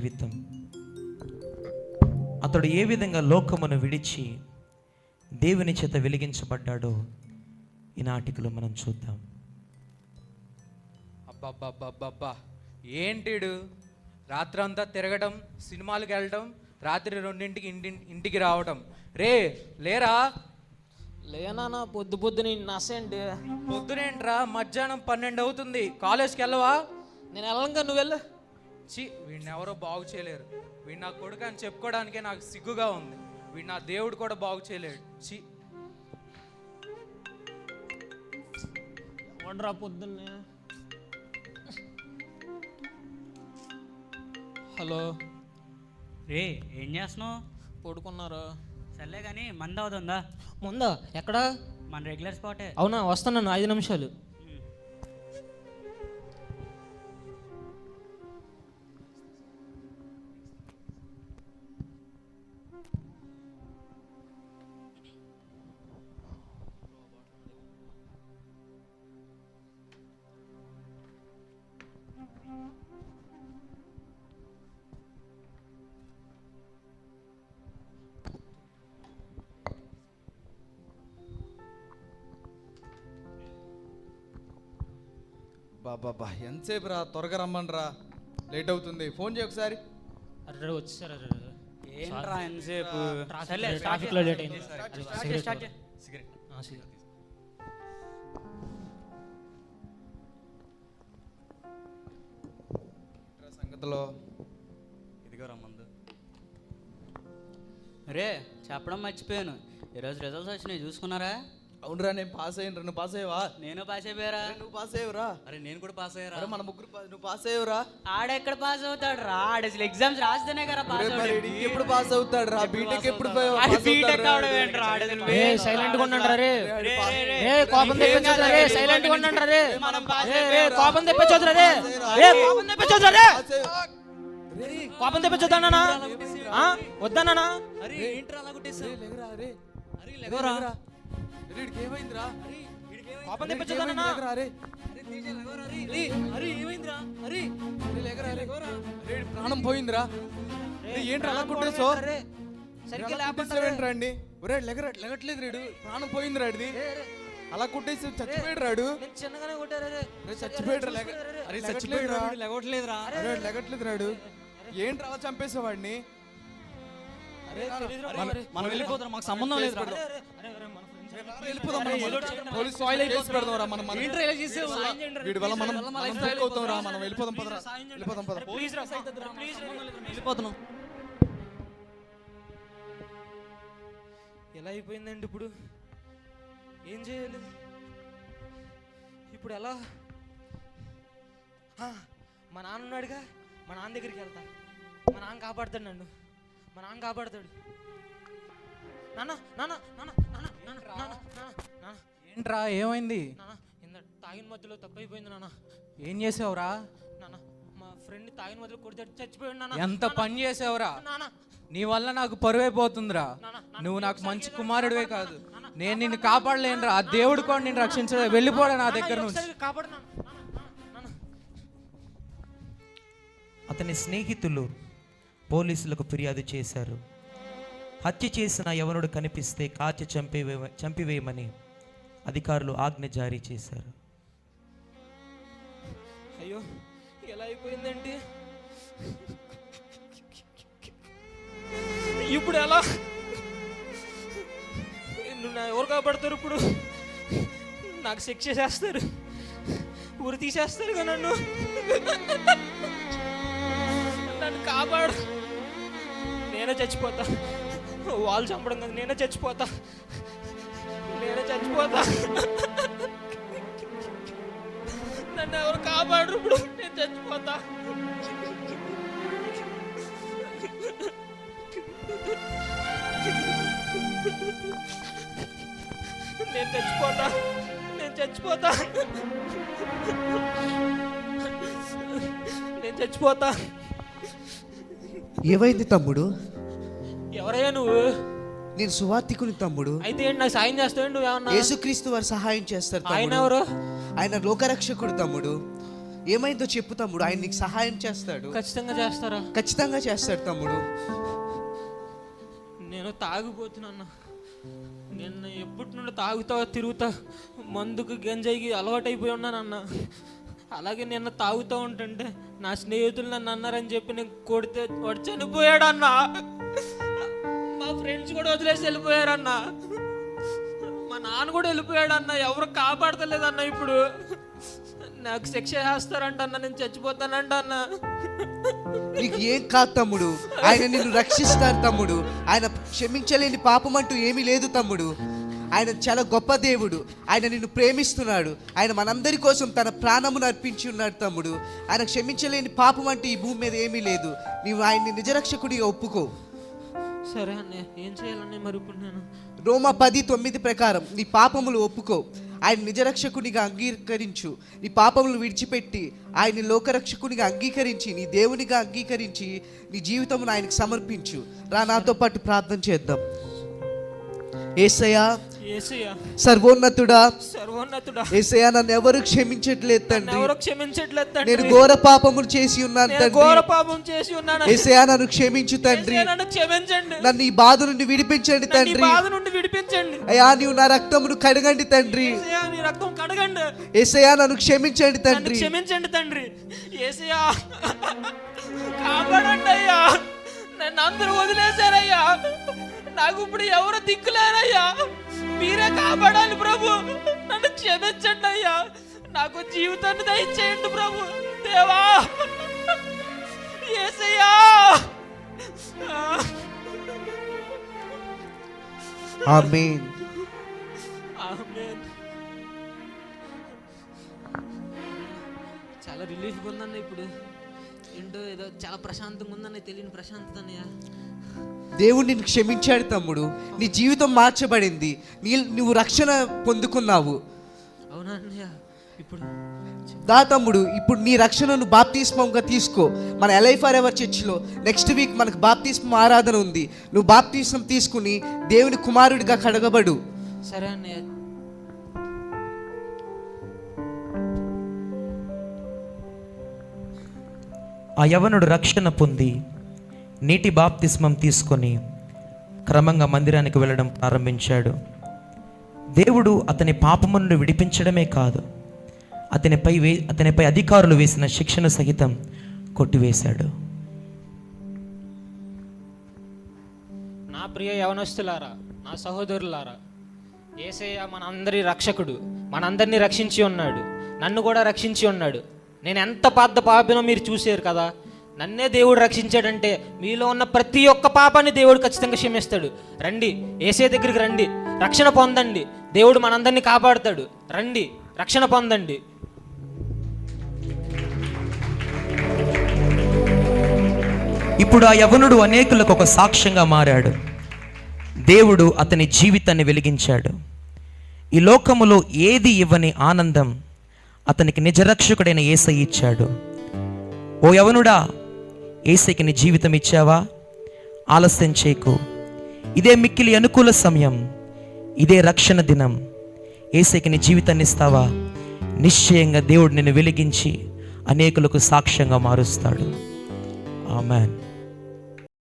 జీవితం అతడు ఏ విధంగా లోకమును విడిచి దేవుని చేత వెలిగించబడ్డాడో ఈ నాటికలో మనం చూద్దాం. అబ్బబ్బబ్బబ్బబ్బా. ఏంటిడు? రాత్రంతా తిరగడం సినిమాలకు వెళ్ళడం రాత్రి రెండింటికి ఇంటి ఇంటికి రావడం. రే లేరా? లేనా పొద్దు పొద్దున నసేంటి? పొద్దునేంట్రా? మధ్యాహ్నం పన్నెండు అవుతుంది. కాలేజ్కి వెళ్ళవా? నేను వెళ్ళంగా నువ్వు వెళ్ళు. చి వీడిని ఎవరో బాగు చేయలేరు. వీడు నా కొడుకు అని చెప్పుకోవడానికే నాకు సిగ్గుగా ఉంది. వీడు నా దేవుడు కూడా బాగు చేయలేడు. చి వండరా పొద్దున్నే. హలో. రే ఏం చేస్తున్నావు? పడుకున్నారు? సర్లే కానీ మంద అవుతుందా ముందా? ఎక్కడ? మన రెగ్యులర్ స్పాటే. అవునా వస్తున్నాను ఐదు నిమిషాలు. బాబా ఎంతసేపు రా? త్వరగా రమ్మని రా లేట్ అవుతుంది. ఫోన్ చేయి ఒకసారి. అరే వచ్చేసారు అరే ఏంట్రా ఎంతసేపు? ట్రాఫిక్ ట్రాఫిక్లో లేట్ అయింది. సిగరెట్. సంగతిలో? ఇదిగో రమ్మందు రే చెప్పడం మర్చిపోయాను. ఈరోజు రిజల్ట్స్ వచ్చినాయి. చూసుకున్నారా? అవునరా నేను పాస్ అయ్యాను నువ్వు పాస్ అయ్యవా? నేను పాస్ అయిపోయారా? నువ్వు పాస్ అయ్యవురా. అరే నేను కూడా పాస్ అయ్యారా? మన ముగ్గురు నువ్వు పాస్ అయ్యవురా. ఆడెక్కడ పాస్ అవుతాడు రా ఆడ అసలు ఎగ్జామ్స్ రాస్తేనే కదా పాస్ ఈడికి ఎప్పుడు పాస్ అవుతాడు? రా బీటెక్ ఎప్పుడు బీటెక్ అవుతాడురా? అవడం ఏంట్రా? ఆడ అసలు ఏ సైలెంట్గా ఉండండి రే. కోపం తెప్పించొద్దురా రే సైలెంట్గా ఉండండి రే కోపం తెప్పించొద్దురా రే. రే కోపం తెప్పించొద్దురా రే. కోపం తెప్పించొద్దన్నా వద్దన్నా అరే ఏంట్రా అలా రే. అరే ప్రాణం పోయిందిరా. ఏంట్రా అలా కుట్టేసో ఏంట్రండి ఒరే లెగర లెగట్లేదు రేడు ప్రాణం పోయింది రాడిది అలా కుట్టేసి చచ్చిపోయాడు రాడు చిన్నగానే కొట్టారు చచ్చిపోయాడు అరే చచ్చిపోయాడు లెగట్లేదు లెగట్లేదు రాడు ఏంట్రా అలా చంపేసేవాడిని మనం వెళ్ళిపోతాం మాకు సంబంధం లేదు పోలీస్ వీడి వల్ల మనం అవుతాం రా మనం వెళ్ళిపోదాం పదరా. వెళ్ళిపోతున్నాం. ఎలా అయిపోయిందండి ఇప్పుడు? ఏం చేయాలి? ఇప్పుడు ఎలా? ఆ, మా నాన్న ఉన్నాడుగా. మా నాన్న దగ్గరికి వెళ్తా. మా నాన్న కాపాడుతాడు నన్ను. మా నాన్న కాపాడుతాడు. నాన్న నాన్న నాన్న నాన్న. నాన్న నాన్న నాన్న నాన్న ఏంట్రా ఏమైంది ఇంద తాగిన మధ్యలో తప్పు అయిపోయింది నాన్న. ఏం చేసావురా? నాన్న మా ఫ్రెండ్ తాగిన మధ్యలో కొడితే చచ్చిపోయాడు నాన్న. ఎంత పని చేసావురా? నాన్న. నీ వల్ల నాకు పరువైపోతుందిరా. నువ్వు నాకు మంచి కుమారుడివే కాదు. నేను నిన్ను కాపాడలేనురా. ఆ దేవుడు కూడా నిన్ను రక్షించలేదు. వెళ్ళిపోడా నా దగ్గర నుంచి. అతని స్నేహితులు పోలీసులకు ఫిర్యాదు చేశారు. హత్య చేసిన యవనుడు కనిపిస్తే కాచి చంపివే చంపివేయమని అధికారులు ఆజ్ఞ జారీ చేశారు. అయ్యో ఎలా అయిపోయిందండి? ఇప్పుడు ఎలా? నువ్వు నా ఎవరు కాపాడతారు ఇప్పుడు? నాకు శిక్ష చేస్తారు. ఊరు తీసేస్తారు నన్ను. నన్ను కాపాడు. నేనే చచ్చిపోతా. వాళ్ళు చంపడం కదా నేనే చచ్చిపోతా. నేనే చచ్చిపోతా. నన్ను ఎవరు కాపాడరు ఇప్పుడు నేను చచ్చిపోతా. నేను చచ్చిపోతా. నేను చచ్చిపోతా. నేను చచ్చిపోతా. ఏమైంది తమ్ముడు? ఎవరయ్యా నువ్వు? నేను సువార్థికుని తమ్ముడు. అయితే ఏంటి నాకు సాయం చేస్తావు నువ్వు ఏమన్నా? యేసుక్రీస్తు వారు సహాయం చేస్తారు ఆయన ఎవరు? ఆయన లోకరక్షకుడు తమ్ముడు. ఏమైందో చెప్పు తమ్ముడు. ఆయన నీకు సహాయం చేస్తాడు. ఖచ్చితంగా చేస్తారా? ఖచ్చితంగా చేస్తాడు తమ్ముడు. నేను తాగిపోతున్నాను నిన్న ఎప్పటి నుండి తాగుతా తిరుగుతా. మందుకు గంజాయికి అలవాటైపోయి ఉన్నానన్న. అలాగే నిన్న తాగుతూ ఉంటుంటే నా స్నేహితులు నన్ను అన్నారని చెప్పి నేను కొడితే వాడు చనిపోయాడన్న. ఫ్రెండ్స్ కూడా వదిలేసి వెళ్ళిపోయారన్న. మా నాన్న కూడా వెళ్ళిపోయాడన్న. ఎవరు కాపాడతలేదన్న ఇప్పుడు. నాకు శిక్ష చేస్తారంట అన్న నేను చచ్చిపోతానంట అన్న. నీకు ఏం కాదు తమ్ముడు. ఆయన నిన్ను రక్షిస్తాడు తమ్ముడు. ఆయన క్షమించలేని పాపం అంటూ ఏమీ లేదు తమ్ముడు. ఆయన చాలా గొప్ప దేవుడు. ఆయన నిన్ను ప్రేమిస్తున్నాడు. ఆయన మనందరి కోసం తన ప్రాణమును అర్పించి ఉన్నాడు తమ్ముడు. ఆయన క్షమించలేని పాపం అంటే ఈ భూమి మీద ఏమీ లేదు. నీవు ఆయన్ని నిజరక్షకుడిగా ఒప్పుకో. సరే అన్నయ్య ఏం చేయాలన్నయ్య మరి ఇప్పుడు నేను? రోమా పది తొమ్మిది ప్రకారం నీ పాపములు ఒప్పుకో. ఆయన నిజరక్షకునిగా అంగీకరించు. నీ పాపములు విడిచిపెట్టి ఆయన లోకరక్షకునిగా అంగీకరించి నీ దేవునిగా అంగీకరించి నీ జీవితమును ఆయనకు సమర్పించు. రా నాతో పాటు ప్రార్థన చేద్దాం. ఏసయ్యా సర్వోన్నతుడా? సర్వోన్నతుడా. ఏసయ్యా నన్ను ఎవరు క్షమించట్లేదు తండ్రి? ఎవరు క్షమించట్లేదు నేను తండ్రి ఘోర పాపములు చేసి ఉన్నాను నేను ఘోర తండ్రి పాపం చేసి ఉన్నాను ఏసయ్యా నన్ను క్షమించు తండ్రి. నన్ను క్షమించండి. నన్ను ఈ బాధ నుండి విడిపించండి తండ్రి. బాధ నుండి విడిపించండి. అయ్యా నీవు నా రక్తమును కడగండి తండ్రి. నీ రక్తం కడగండి. ఏసయ్యా నన్ను క్షమించండి తండ్రి. క్షమించండి తండ్రి. ఏసయ్యా కాపాడండి అయ్యా. నన్ను అందరూ వదిలేశారయ్యా. నాకు ఇప్పుడు ఎవరు దిక్కులేరయ్యా. మీరే కాపాడాలి ప్రభు. నన్ను క్షమించండి అయ్యా. నాకు జీవితాన్ని దయచేయండి ప్రభు. దేవా. ఏసయ్యా. ఆమేన్. ఆమేన్. చాలా రిలీఫ్గా ఉందన్న ఇప్పుడు. ఏంటో ఏదో చాలా ప్రశాంతంగా ఉందన్న తెలియని ప్రశాంతత అన్నయ్య. దేవుడు నిన్ను క్షమించాడు తమ్ముడు. నీ జీవితం మార్చబడింది. నీ నువ్వు రక్షణ పొందుకున్నావు. అవునా ఇప్పుడు దా తమ్ముడు ఇప్పుడు నీ రక్షణను బాప్తిస్మంగా తీసుకో. మన ఎలై ఫర్ ఎవర్ చర్చ్లో నెక్స్ట్ వీక్ మనకు బాప్తిస్మం ఆరాధన ఉంది. నువ్వు బాప్తిస్మం తీసుకుని దేవుని కుమారుడిగా కడగబడు. సరే అన్నయ్య. ఆ యవనుడు రక్షణ పొంది నీటి బాప్తిస్మం తీసుకొని క్రమంగా మందిరానికి వెళ్ళడం ప్రారంభించాడు. దేవుడు అతని పాపము నుండి విడిపించడమే కాదు అతనిపై వే అతనిపై అధికారులు వేసిన శిక్షణ సహితం కొట్టివేశాడు. నా ప్రియ యవనస్తులారా నా సహోదరులారా ఏసయ్య మనందరి రక్షకుడు మనందరినీ రక్షించి ఉన్నాడు నన్ను కూడా రక్షించి ఉన్నాడు. నేను ఎంత పెద్ద పాపినో మీరు చూసారు కదా నన్నే దేవుడు రక్షించాడంటే మీలో ఉన్న ప్రతి ఒక్క పాపాన్ని దేవుడు ఖచ్చితంగా క్షమిస్తాడు. రండి ఏసే దగ్గరికి రండి. రక్షణ పొందండి. దేవుడు మనందరినీ కాపాడుతాడు. రండి రక్షణ పొందండి. ఇప్పుడు ఆ యవనుడు అనేకులకు ఒక సాక్ష్యంగా మారాడు. దేవుడు అతని జీవితాన్ని వెలిగించాడు. ఈ లోకములో ఏది ఇవ్వని ఆనందం అతనికి నిజరక్షకుడైన ఏసై ఇచ్చాడు. ఓ యవనుడా ఏసైకి నీ జీవితం ఇచ్చావా? ఆలస్యం చేయకు. ఇదే మిక్కిలి అనుకూల సమయం. ఇదే రక్షణ దినం. ఏసైకి నీ జీవితాన్ని ఇస్తావా? నిశ్చయంగా దేవుడు నిన్ను వెలిగించి అనేకులకు సాక్ష్యంగా మారుస్తాడు. ఆమెన్.